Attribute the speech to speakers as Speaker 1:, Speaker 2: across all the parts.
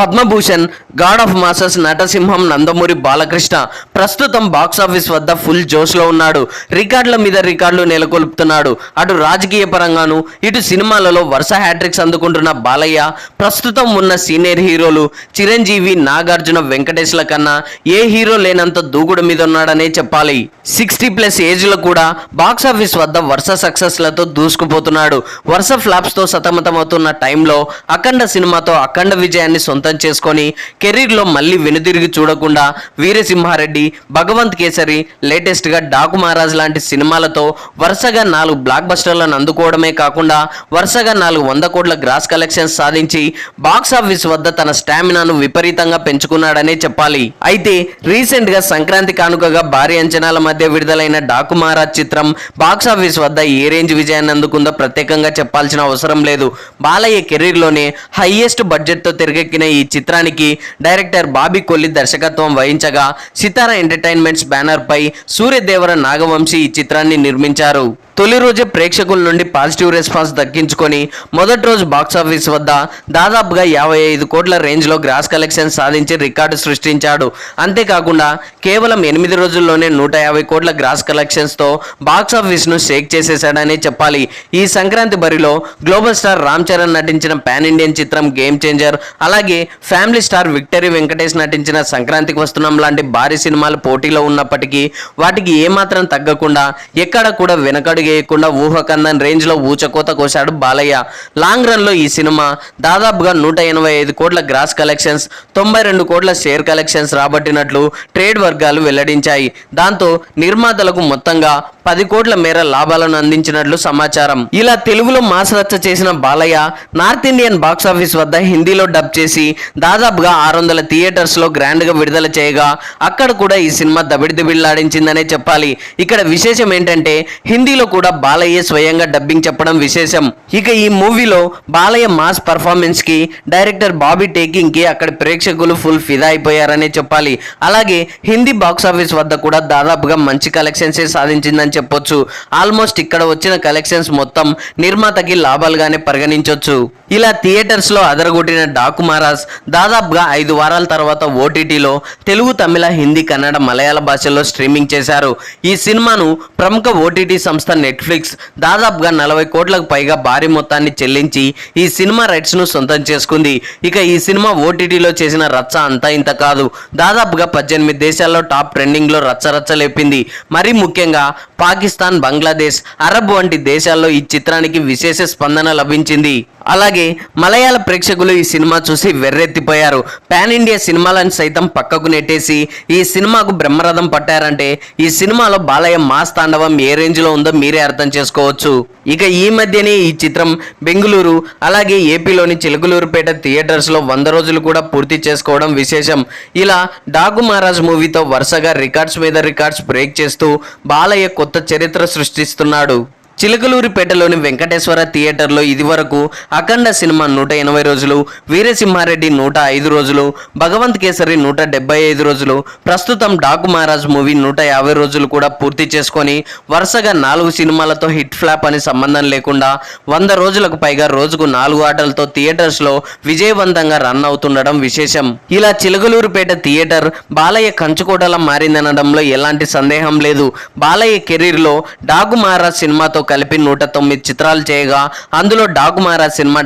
Speaker 1: Padma Bhushan god of masses నటసింహం Nandamuri Balakrishna ప్రస్తుతం box office వద్ద full జోష్లో ఉన్నాడు రికార్డుల మీద రికార్డులు నెలకొల్పుతున్నాడు అటు రాజకీయ పరంగాను ఇటు సినిమాలలో వరుస హ్యాట్రిక్స్ అందుకుంటున్న బాలయ్య ప్రస్తుతం ఉన్న సీనియర్ హీరోలు చిరంజీవి నాగార్జున వెంకటేశ్ల కన్నా ఏ హీరో లేనంత దూకుడు మీద ఉన్నాడనే చెప్పాలి సిక్స్టీ ప్లస్ ఏజ్లో కూడా బాక్సాఫీస్ వద్ద వరుస సక్సెస్లతో దూసుకుపోతున్నాడు వరుస ఫ్లాప్స్తో సతమతమవుతున్న టైంలో అఖండ సినిమాతో అఖండ విజయాన్ని సొంత సొంతం చేసుకొని కెరీర్లో మళ్ళీ వెనుదిరిగి చూడకుండా వీరసింహారెడ్డి భగవంత్ కేసరి లేటెస్ట్గా డాకు మహారాజ్ లాంటి సినిమాలతో వరుసగా నాలుగు బ్లాక్ బస్టర్లను అందుకోవడమే కాకుండా వరుసగా నాలుగు వంద కోట్ల గ్రాస్ కలెక్షన్స్ సాధించి బాక్స్ ఆఫీస్ వద్ద తన స్టామినాను విపరీతంగా పెంచుకున్నాడనే చెప్పాలి అయితే రీసెంట్గా సంక్రాంతి కానుకగా భారీ అంచనాల మధ్య విడుదలైన డాకు మహారాజ్ చిత్రం బాక్స్ ఆఫీస్ వద్ద ఏ రేంజ్ విజయాన్ని అందుకుందో ప్రత్యేకంగా చెప్పాల్సిన అవసరం లేదు బాలయ్య కెరీర్లోనే హైయెస్ట్ బడ్జెట్తో తెరకెక్కిన ఈ ఈ చిత్రానికి డైరెక్టర్ బాబీ కొల్లి దర్శకత్వం వహించగా సితారా ఎంటర్టైన్మెంట్స్ బ్యానర్పై సూర్యదేవర నాగవంశీ ఈ చిత్రాన్ని నిర్మించారు తొలి రోజే ప్రేక్షకుల నుండి పాజిటివ్ రెస్పాన్స్ దక్కించుకొని మొదటి రోజు బాక్సాఫీస్ వద్ద దాదాపుగా యాభై ఐదు కోట్ల రేంజ్లో గ్రాస్ కలెక్షన్ సాధించి రికార్డు సృష్టించాడు అంతేకాకుండా కేవలం ఎనిమిది రోజుల్లోనే నూట యాభై కోట్ల గ్రాస్ కలెక్షన్స్తో బాక్సాఫీస్ను షేక్ చేసేశాడని చెప్పాలి ఈ సంక్రాంతి బరిలో గ్లోబల్ స్టార్ రామ్ చరణ్ నటించిన పాన్ ఇండియన్ చిత్రం గేమ్ చేంజర్ అలాగే ఫ్యామిలీ స్టార్ విక్టరీ వెంకటేష్ నటించిన సంక్రాంతికి వస్తున్నాం లాంటి భారీ సినిమాలు పోటీలో ఉన్నప్పటికీ వాటికి ఏమాత్రం తగ్గకుండా ఎక్కడ కూడా వెనకడుగు వేయకుండా రేంజ్ లో ఊచకోత కోశాడు బాలయ్య లాంగ్ లో ఈ సినిమా దాదాపుగా నూట ఎనభై ఐదు కోట్ల గ్రాస్ కలెక్షన్స్ తొంభై రెండు కోట్ల షేర్ కలెక్షన్స్ రాబట్టినట్లు ట్రేడ్ వర్గాలు వెల్లడించాయి దాంతో నిర్మాతలకు మొత్తంగా పది కోట్ల మేర లాభాలను అందించినట్లు సమాచారం ఇలా తెలుగులో మాస్ రచ్చ చేసిన బాలయ్య నార్త్ ఇండియన్ బాక్సాఫీస్ వద్ద హిందీలో డబ్ చేసి దాదాపుగా ఆరు వందల థియేటర్స్లో గ్రాండ్గా విడుదల చేయగా అక్కడ కూడా ఈ సినిమా దబిడిదిబిళ్లాడించిందనే చెప్పాలి ఇక్కడ విశేషం ఏంటంటే హిందీలో కూడా బాలయ్య స్వయంగా డబ్బింగ్ చెప్పడం విశేషం ఇక ఈ మూవీలో బాలయ్య మాస్ పర్ఫార్మెన్స్కి డైరెక్టర్ బాబీ టేకింగ్ కి అక్కడ ప్రేక్షకులు ఫుల్ ఫిదా అయిపోయారనే చెప్పాలి అలాగే హిందీ బాక్సాఫీస్ వద్ద కూడా దాదాపుగా మంచి కలెక్షన్సే సాధించిందని అని చెప్పొచ్చు ఆల్మోస్ట్ ఇక్కడ వచ్చిన కలెక్షన్స్ మొత్తం నిర్మాతకి లాభాలుగానే పరిగణించవచ్చు ఇలా థియేటర్స్లో అదరగొట్టిన డాకు మహారాజ్ దాదాపుగా ఐదు వారాల తర్వాత ఓటీటీలో తెలుగు తమిళ హిందీ కన్నడ మలయాళ భాషల్లో స్ట్రీమింగ్ చేశారు ఈ సినిమాను ప్రముఖ ఓటీటీ సంస్థ నెట్ఫ్లిక్స్ దాదాపుగా నలభై కోట్లకు పైగా భారీ మొత్తాన్ని చెల్లించి ఈ సినిమా రైట్స్ను సొంతం చేసుకుంది ఇక ఈ సినిమా ఓటీటీలో చేసిన రచ్చ అంతా ఇంత కాదు దాదాపుగా పద్దెనిమిది దేశాల్లో టాప్ ట్రెండింగ్లో రచ్చరచ్చ లేపింది మరీ ముఖ్యంగా పాకిస్తాన్ బంగ్లాదేశ్ అరబ్ వంటి దేశాల్లో ఈ చిత్రానికి విశేష స్పందన లభించింది అలాగే మలయాళ ప్రేక్షకులు ఈ సినిమా చూసి వెర్రెత్తిపోయారు పాన్ ఇండియా సినిమాలను సైతం పక్కకు నెట్టేసి ఈ సినిమాకు బ్రహ్మరథం పట్టారంటే ఈ సినిమాలో బాలయ్య మాస్ తాండవం ఏ రేంజ్లో ఉందో మీరే అర్థం చేసుకోవచ్చు ఇక ఈ మధ్యనే ఈ చిత్రం బెంగళూరు అలాగే ఏపీలోని చిలకలూరుపేట థియేటర్స్లో వంద రోజులు కూడా పూర్తి చేసుకోవడం విశేషం ఇలా డాగు మహారాజ్ మూవీతో వరుసగా రికార్డ్స్ మీద రికార్డ్స్ బ్రేక్ చేస్తూ బాలయ్య కొత్త చరిత్ర సృష్టిస్తున్నాడు పేటలోని వెంకటేశ్వర థియేటర్లో ఇదివరకు అఖండ సినిమా నూట ఎనభై రోజులు వీరసింహారెడ్డి నూట ఐదు రోజులు భగవంత్ కేసరి నూట డెబ్బై ఐదు రోజులు ప్రస్తుతం డాకు మహారాజ్ మూవీ నూట యాభై రోజులు కూడా పూర్తి చేసుకొని వరుసగా నాలుగు సినిమాలతో హిట్ ఫ్లాప్ అని సంబంధం లేకుండా వంద రోజులకు పైగా రోజుకు నాలుగు ఆటలతో థియేటర్స్లో విజయవంతంగా రన్ అవుతుండడం విశేషం ఇలా చిలకలూరిపేట థియేటర్ బాలయ్య కంచుకోటలా మారిందనడంలో ఎలాంటి సందేహం లేదు బాలయ్య కెరీర్లో డాకు మహారాజ్ సినిమాతో కలిపి నూట తొమ్మిది చిత్రాలు చేయగా అందులో డాగ్ మహారాజ్ సినిమా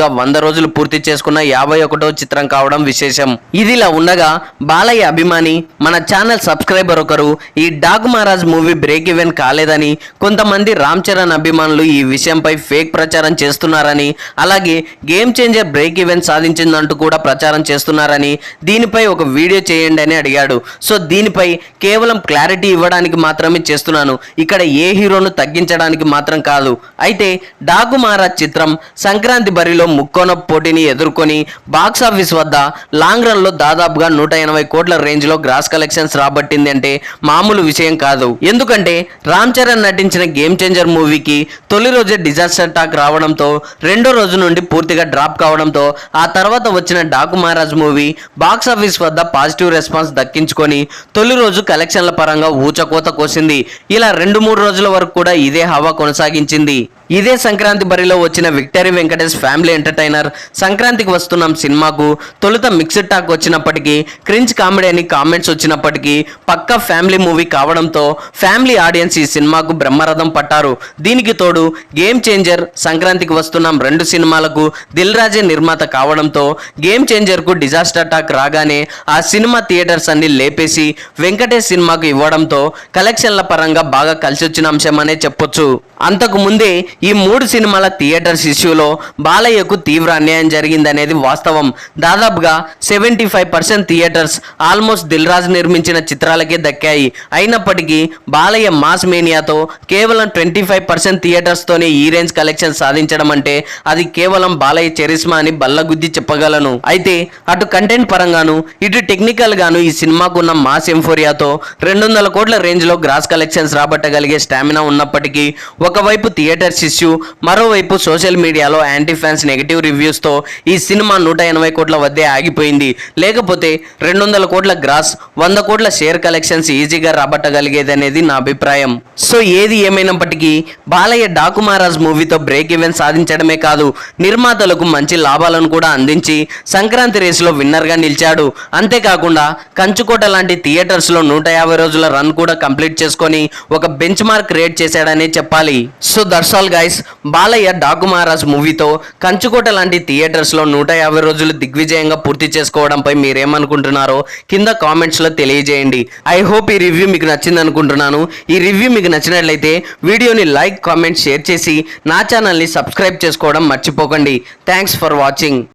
Speaker 1: గా వంద రోజులు పూర్తి చేసుకున్న యాభై ఒకటో చిత్రం కావడం విశేషం ఇదిలా ఉండగా బాలయ్య అభిమాని మన ఛానల్ సబ్స్క్రైబర్ ఒకరు ఈ Daaku Maharaj movie break even కాలేదని కొంతమంది రామ్ చరణ్ అభిమానులు ఈ విషయంపై ఫేక్ ప్రచారం చేస్తున్నారని అలాగే గేమ్ చేంజర్ బ్రేక్ ఈవెన్ సాధించిందంటూ కూడా ప్రచారం చేస్తున్నారని దీనిపై ఒక వీడియో చేయండి అని అడిగాడు సో దీనిపై కేవలం క్లారిటీ ఇవ్వడానికి మాత్రమే చేస్తున్నాను ఇక్కడ ఏ హీరోను తగ్గించడానికి చేయడానికి మాత్రం కాదు అయితే డాకు మహారాజ్ చిత్రం సంక్రాంతి బరిలో ముక్కోన పోటీని ఎదుర్కొని బాక్సాఫీస్ వద్ద లాంగ్ రన్లో దాదాపుగా నూట ఎనభై కోట్ల రేంజ్లో గ్రాస్ కలెక్షన్స్ రాబట్టింది అంటే మామూలు విషయం కాదు ఎందుకంటే రామ్ చరణ్ నటించిన గేమ్ చేంజర్ మూవీకి తొలి రోజే డిజాస్టర్ టాక్ రావడంతో రెండో రోజు నుండి పూర్తిగా డ్రాప్ కావడంతో ఆ తర్వాత వచ్చిన Daaku Maharaj movie box office వద్ద పాజిటివ్ రెస్పాన్స్ దక్కించుకొని తొలి రోజు కలెక్షన్ల పరంగా ఊచకోత కోసింది ఇలా రెండు మూడు రోజుల వరకు కూడా ఇదే హవా కొనసాగించింది ఇదే సంక్రాంతి బరిలో వచ్చిన విక్టరీ వెంకటేష్ ఫ్యామిలీ ఎంటర్టైనర్ సంక్రాంతికి వస్తున్నాం సినిమాకు తొలుత మిక్స్డ్ టాక్ వచ్చినప్పటికీ క్రింజ్ కామెడీ అని కామెంట్స్ వచ్చినప్పటికీ పక్క ఫ్యామిలీ మూవీ కావడంతో ఫ్యామిలీ ఆడియన్స్ ఈ సినిమాకు బ్రహ్మరథం పట్టారు దీనికి తోడు గేమ్ చేంజర్ సంక్రాంతికి వస్తున్నాం రెండు సినిమాలకు దిల్ రాజే నిర్మాత కావడంతో గేమ్ చేంజర్కు డిజాస్టర్ టాక్ రాగానే ఆ సినిమా థియేటర్స్ అన్ని లేపేసి వెంకటేష్ సినిమాకు ఇవ్వడంతో కలెక్షన్ల పరంగా బాగా కలిసి అంశం అంశమనే చెప్పొచ్చు అంతకు ముందే ఈ మూడు సినిమాల థియేటర్స్ ఇష్యూలో బాలయ్యకు తీవ్ర అన్యాయం జరిగిందనేది వాస్తవం దాదాపుగా seventy five percent theatres almost Dil Raju నిర్మించిన చిత్రాలకే దక్కాయి అయినప్పటికీ బాలయ్య మాస్ మేనియాతో కేవలం ట్వంటీ ఫైవ్ పర్సెంట్ థియేటర్స్తోనే ఈ రేంజ్ కలెక్షన్ సాధించడం అంటే అది కేవలం బాలయ్య చరిస్మా అని బల్లగుద్ది చెప్పగలను అయితే అటు కంటెంట్ పరంగాను ఇటు టెక్నికల్ గాను ఈ సినిమాకు ఉన్న మాస్ ఎంఫోరియాతో రెండు వందల కోట్ల రేంజ్లో గ్రాస్ కలెక్షన్స్ రాబట్టగలిగే స్టామినా ఉన్నప్పటికీ ఒకవైపు థియేటర్స్ ఇష్యూ మరోవైపు సోషల్ మీడియాలో యాంటీ ఫ్యాన్స్ నెగిటివ్ రివ్యూస్తో ఈ సినిమా నూట ఎనభై కోట్ల వద్దే ఆగిపోయింది లేకపోతే రెండు వందల కోట్ల గ్రాస్ వంద కోట్ల షేర్ కలెక్షన్స్ ఈజీగా రాబట్టగలిగేది అనేది నా అభిప్రాయం సో ఏది ఏమైనప్పటికీ బాలయ్య డాకు మహారాజ్ మూవీతో బ్రేక్ ఈవెన్ సాధించడమే కాదు నిర్మాతలకు మంచి లాభాలను కూడా అందించి సంక్రాంతి రేసులో విన్నర్గా నిలిచాడు అంతేకాకుండా కంచుకోట లాంటి థియేటర్స్లో నూట యాభై రోజుల రన్ కూడా కంప్లీట్ చేసుకొని ఒక బెంచ్ మార్క్ క్రియేట్ చేశాడనే చెప్పాలి so that's all guys Balayya Daaku Maharaj మూవీతో కంచుకోట లాంటి థియేటర్స్లో నూట యాభై రోజులు దిగ్విజయంగా పూర్తి చేసుకోవడంపై మీరేమనుకుంటున్నారో కింద కామెంట్స్లో తెలియజేయండి ఐ హోప్ ఈ రివ్యూ మీకు నచ్చింది అనుకుంటున్నాను ఈ రివ్యూ మీకు నచ్చినట్లయితే వీడియోని లైక్ కామెంట్ షేర్ చేసి నా ఛానల్ని సబ్స్క్రైబ్ చేసుకోవడం మర్చిపోకండి థ్యాంక్స్ ఫర్ వాచింగ్